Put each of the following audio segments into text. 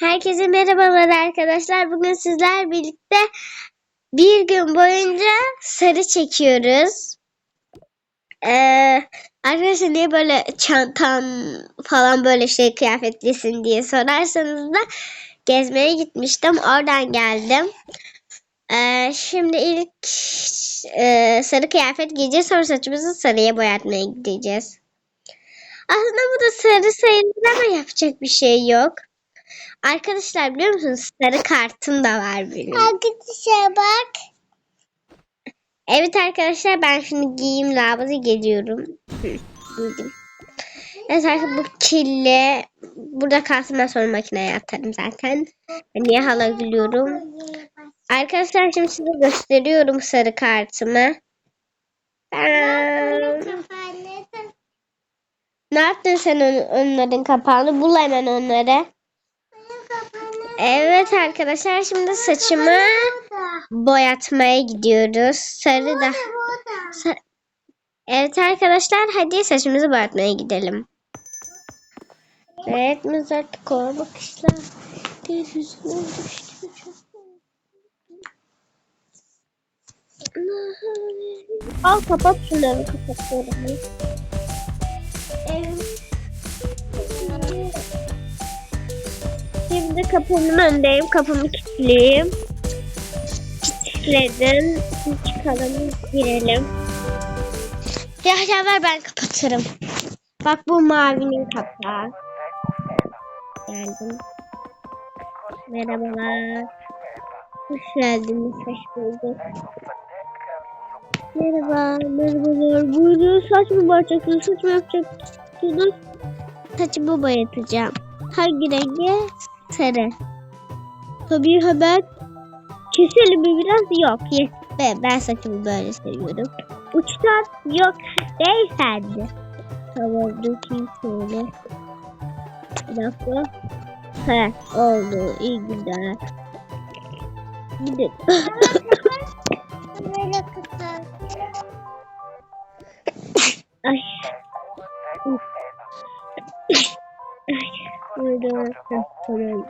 Herkese merhabalar arkadaşlar. Bugün sizler birlikte bir gün boyunca sarı çekiyoruz. Ee, arkadaşlar niye böyle çantan falan böyle şey kıyafetlisin diye sorarsanız da gezmeye gitmiştim. Oradan geldim. Ee, şimdi ilk e, sarı kıyafet giyeceğiz. Sonra saçımızı sarıya boyatmaya gideceğiz. Aslında bu da sarı sayılır ama yapacak bir şey yok. Arkadaşlar biliyor musunuz sarı kartım da var benim. Arkadaşlar bak. Evet arkadaşlar ben şimdi giyeyim lavabada geliyorum. Giydim. Evet arkadaşlar bu kirli. Burada kalsın ben sonra makineye atarım zaten. Niye hala gülüyorum. Arkadaşlar şimdi size gösteriyorum sarı kartımı. Ben... Ne yaptın sen on- onların kapağını? Bul hemen onları. Evet arkadaşlar şimdi saçımı boyatmaya gidiyoruz. Sarı da. Evet arkadaşlar hadi saçımızı boyatmaya gidelim. Evet mızrak kor bakışlar. Gökyüzüne düştü çok. Al kapat şunları kapatıyorum. Şimdi kapımın önündeyim. Kapımı kilitleyeyim. Kilitledim. Şimdi çıkalım. Girelim. Ya ya ver ben kapatırım. Bak bu mavinin kapağı. Geldim. Merhabalar. Hoş geldiniz. Hoş bulduk. Merhaba. Merhabalar. Buyurun saç mı boyayacaksınız? Saç mı yapacaksınız? Saçımı boyatacağım. Hangi rengi? Sarı. Tabii hemen keselim mi biraz? Yok. Yes. Ben, ben saçımı böyle seviyorum. Uçtan yok. Beyefendi. Tamam dökeyim şöyle. Bir dakika. He oldu. İyi güzel. Gidin. Böyle kısa. Ay. Tamam.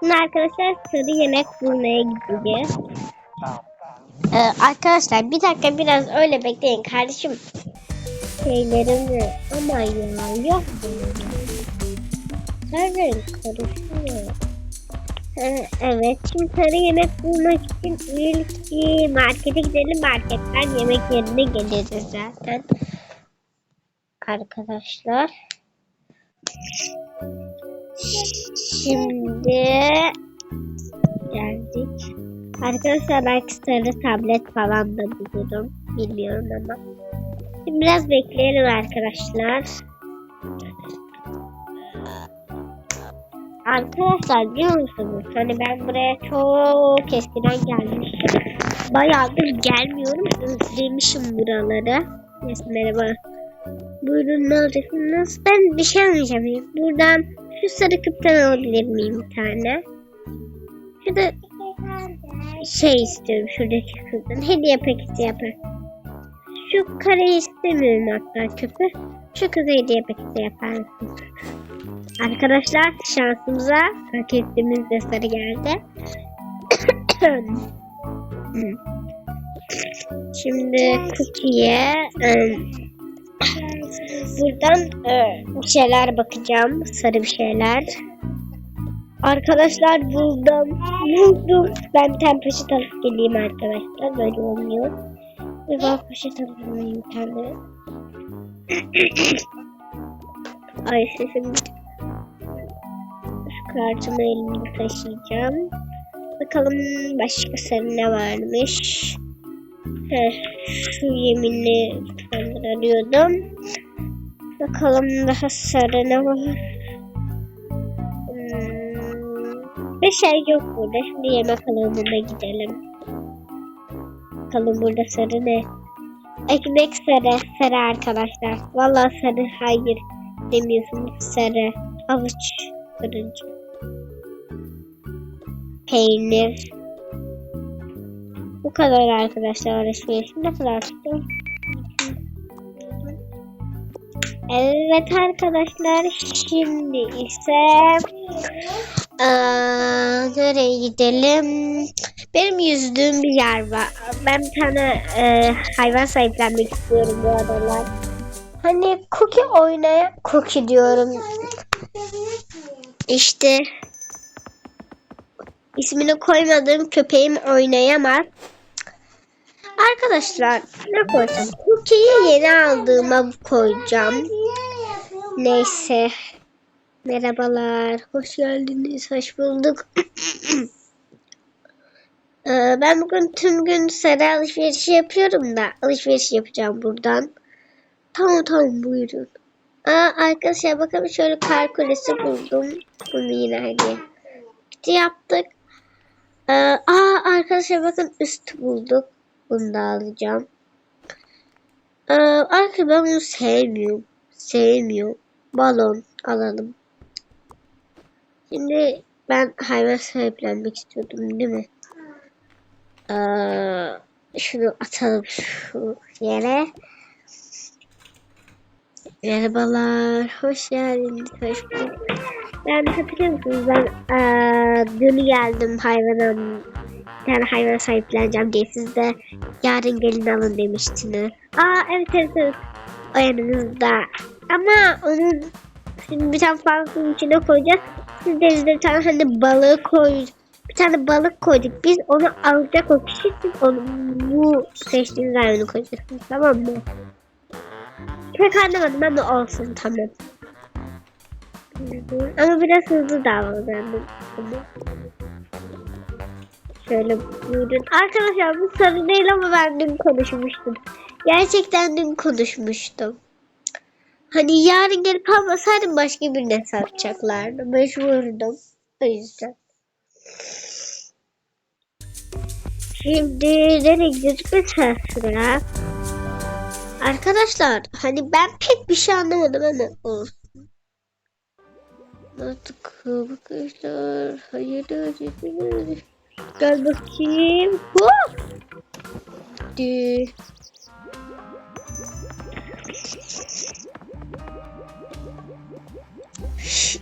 Şimdi arkadaşlar sarı yemek bulmaya gideceğiz. Ee, arkadaşlar bir dakika biraz öyle bekleyin kardeşim. Şeylerimi ama ya yok. Her karışıyor. Ee, evet şimdi sarı yemek bulmak için ilk markete gidelim. Marketten yemek yerine geliriz zaten. Arkadaşlar. Şimdi geldik. Arkadaşlar belki sarı tablet falan da bulurum. Bilmiyorum ama. Şimdi biraz bekleyelim arkadaşlar. Arkadaşlar biliyor musunuz? Hani ben buraya çok eskiden gelmiştim. Bayağıdır gelmiyorum. Özlemişim buraları. Neyse merhaba. Buyurun ne alacaksınız? Ben bir şey almayacağım. Buradan şu sarı kıptan alabilir miyim bir tane? Şurada şey istiyorum şuradaki kızdan. Hediye paketi yapar. Şu kareyi istemiyorum hatta küpü. Şu kıza hediye paketi yapar? Arkadaşlar şansımıza hak ettiğimiz de sarı geldi. Şimdi Cookie'ye ım, buradan e, bir şeyler bakacağım. Sarı bir şeyler. Arkadaşlar buldum. Buldum. Ben bir tane poşet alıp geleyim arkadaşlar. Böyle olmuyor. Bir bak poşet alıp geleyim tane. Ay sesim şu kartımı elimde taşıyacağım. Bakalım başka sarı ne varmış. Heh, şu yeminli arıyordum. Bakalım daha sarı ne var. Hmm, bir şey yok burada. Şimdi yemek alanına gidelim. Bakalım burada sarı ne? Ekmek sarı. Sarı arkadaşlar. Vallahi sarı hayır demiyorsunuz. Sarı. Avuç kırıcı. Peynir. Bu kadar arkadaşlar alışverişim ne kadar tuttu? Evet arkadaşlar şimdi ise Aa, nereye gidelim? Benim yüzdüğüm bir yer var. Ben bir tane e, hayvan sahiplenmek istiyorum bu aralar. Hani cookie oynaya cookie diyorum. İşte ismini koymadığım köpeğim oynayamaz. Arkadaşlar ne koysam? Cookie'yi yeni aldığıma koyacağım. Neyse. Merhabalar. Hoş geldiniz. Hoş bulduk. Ee, ben bugün tüm gün sarı alışveriş yapıyorum da alışveriş yapacağım buradan. Tamam tamam buyurun. Aa, arkadaşlar bakın şöyle kar kulesi buldum. Bunu yine hediye. İşte yaptık. Ee, aa arkadaşlar bakın üst bulduk. Bunu da alacağım. Ee, arkadaşlar ben bunu sevmiyorum. Sevmiyorum. Balon alalım. Şimdi ben hayvan sahiplenmek istiyordum değil mi? Ee, şunu atalım şu yere. Merhabalar, hoş geldiniz, hoş bulduk. Yani hatırlıyor musunuz ben eee dün geldim hayvanım, tane hayvan sahipleneceğim diye siz de yarın gelin alın demiştiniz. Aa evet evet evet, o yanınızda. Ama onun şimdi bir tane farklı içine koyacağız. Siz denizde bir tane hani balığı koy, bir tane balık koyduk. Biz onu alacak o kişi siz onu bu seçtiğiniz hayvanı koyacaksınız tamam mı? Pek anlamadım ben de olsun tamam. Ama biraz hızlı davrandım. Şöyle buyurun. Arkadaşlar bu sarı değil ama ben dün konuşmuştum. Gerçekten dün konuşmuştum. Hani yarın gelip almasaydım başka birine satacaklardı. Mecburdum. O yüzden. Şimdi nereye gidiyoruz? Mesela. Arkadaşlar hani ben pek bir şey anlamadım ama olsun. Artık bakışlar. Hayır hayır. Gel bakayım. Hop. Di.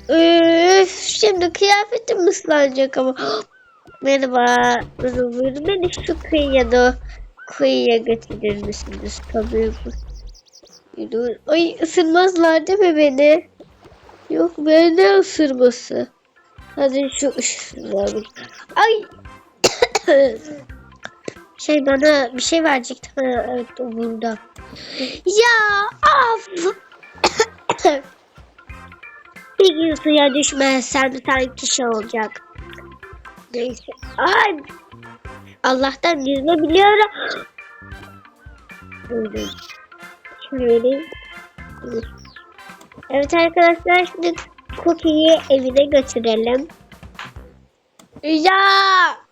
Üf, şimdi kıyafetim ıslanacak ama. Merhaba. Buyurun beni şu kıyıya da kıyıya getirir misiniz? Tabii bu. Ay ısırmazlar değil mi beni? Yok ben ne ısırması? Hadi şu ışıkları. Ay. şey bana bir şey verecekti. Ha, evet o burada. Ya af. bir gün suya düşmezsen bir tane kişi olacak. Neyse. Ay. Allah'tan yüzme biliyorum. Şöyle. Evet arkadaşlar şimdi Cookie'yi evine götürelim. Ya!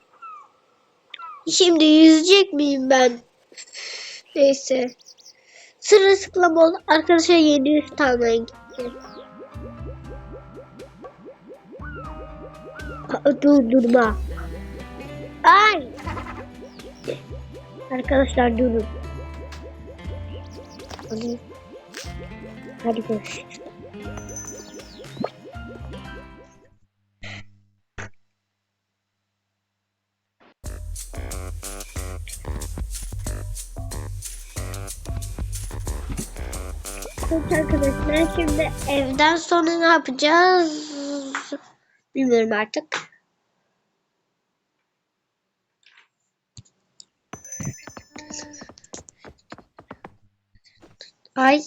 Şimdi yüzecek miyim ben? Neyse. Sırılsıklam oldu. Arkadaşlar 700 tane gitti. Dur durma. Ay! Arkadaşlar durun. Hadi görüşürüz. Arkadaşlar şimdi evden sonra ne yapacağız? Bilmiyorum artık. Ay.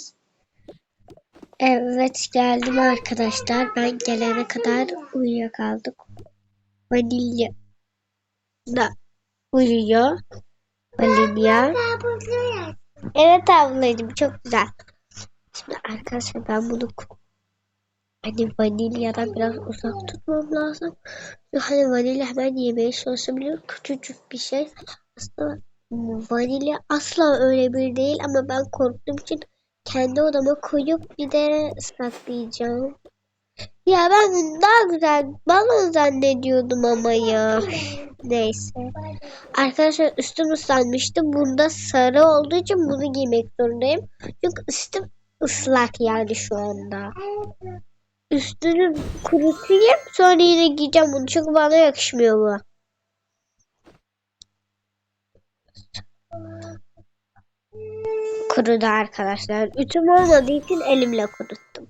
Evet geldim arkadaşlar. Ben gelene kadar uyuyakaldık. Vanilya da uyuyor. Vanilya. Evet ablacığım çok güzel. Şimdi arkadaşlar ben bunu hani vanilyadan biraz uzak tutmam lazım. Hani vanilya hemen yemeye çalışabiliyor. Küçücük bir şey. Aslında vanilya asla öyle bir değil ama ben korktuğum için kendi odama koyup bir de saklayacağım. Ya ben daha güzel balon zannediyordum ama ya. Neyse. Arkadaşlar üstüm ıslanmıştı. Bunda sarı olduğu için bunu giymek zorundayım. Çünkü üstüm ıslak yani şu anda. üstünü kurutayım sonra yine giyeceğim bunu çünkü bana yakışmıyor bu. Kurudu arkadaşlar. Ütüm olmadığı için elimle kuruttum.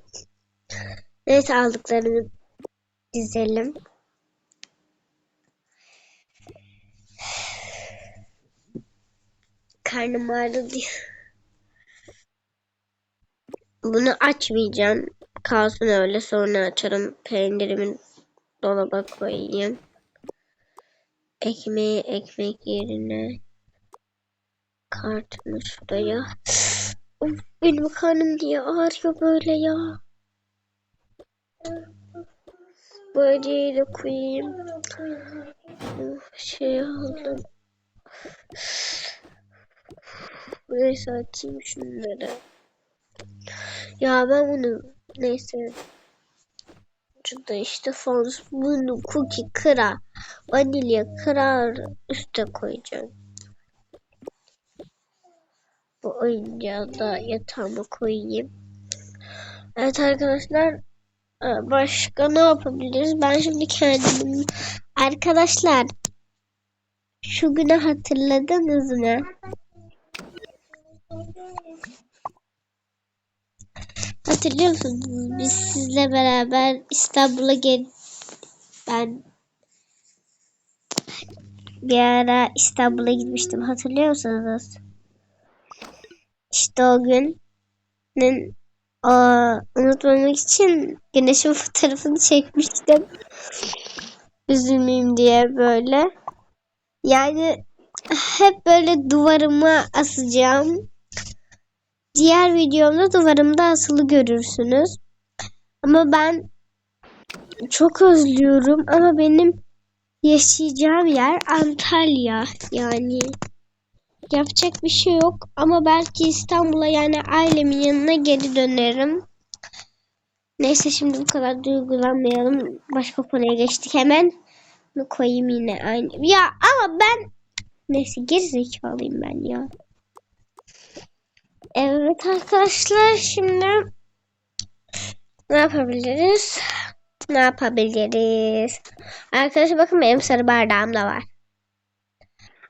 Neyse aldıklarımı dizelim. Karnım ağrıdı. Bunu açmayacağım. Kalsın öyle sonra açarım. Peynirimi dolaba koyayım. Ekmeği ekmek yerine kartımı şuraya. Of, benim karnım diye ağrıyor böyle ya. Böyle de koyayım. Şey aldım. Neyse açayım şunları. Ya ben bunu neyse şurada işte fons bunu cookie kıra vanilya kırar üste koyacağım. Bu oyuncağı da yatağıma koyayım. Evet arkadaşlar e, başka ne yapabiliriz? Ben şimdi kendim arkadaşlar şu günü hatırladınız mı? Hatırlıyor musunuz? Biz sizle beraber İstanbul'a gel ben bir ara İstanbul'a gitmiştim. Hatırlıyor musunuz? İşte o günün o, unutmamak için güneşin fotoğrafını çekmiştim. Üzülmeyeyim diye böyle. Yani hep böyle duvarıma asacağım. Diğer videomda duvarımda asılı görürsünüz. Ama ben çok özlüyorum ama benim yaşayacağım yer Antalya. Yani yapacak bir şey yok ama belki İstanbul'a yani ailemin yanına geri dönerim. Neyse şimdi bu kadar duygulanmayalım. Başka konuya geçtik hemen. Bunu koyayım yine aynı. Ya ama ben neyse gerizekalıyım ben ya. Evet arkadaşlar şimdi ne yapabiliriz? Ne yapabiliriz? Arkadaşlar bakın benim sarı bardağım da var.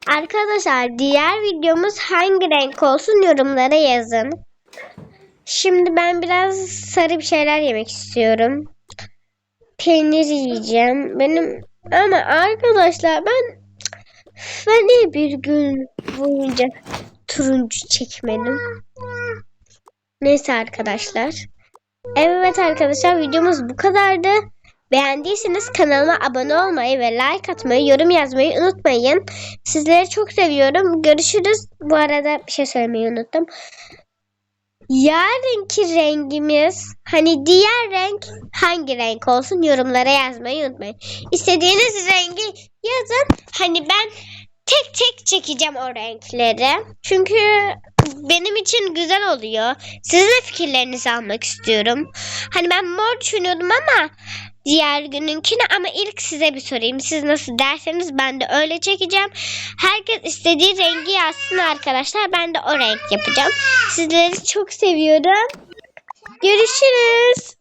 Arkadaşlar diğer videomuz hangi renk olsun yorumlara yazın. Şimdi ben biraz sarı bir şeyler yemek istiyorum. Peynir yiyeceğim. Benim ama arkadaşlar ben ben bir gün boyunca turuncu çekmedim? Neyse arkadaşlar. Evet arkadaşlar videomuz bu kadardı. Beğendiyseniz kanalıma abone olmayı ve like atmayı, yorum yazmayı unutmayın. Sizleri çok seviyorum. Görüşürüz. Bu arada bir şey söylemeyi unuttum. Yarınki rengimiz hani diğer renk hangi renk olsun yorumlara yazmayı unutmayın. İstediğiniz rengi yazın. Hani ben tek tek çekeceğim o renkleri. Çünkü benim için güzel oluyor. Sizin de fikirlerinizi almak istiyorum. Hani ben mor düşünüyordum ama diğer gününkini ama ilk size bir sorayım. Siz nasıl derseniz ben de öyle çekeceğim. Herkes istediği rengi yazsın arkadaşlar. Ben de o renk yapacağım. Sizleri çok seviyorum. Görüşürüz.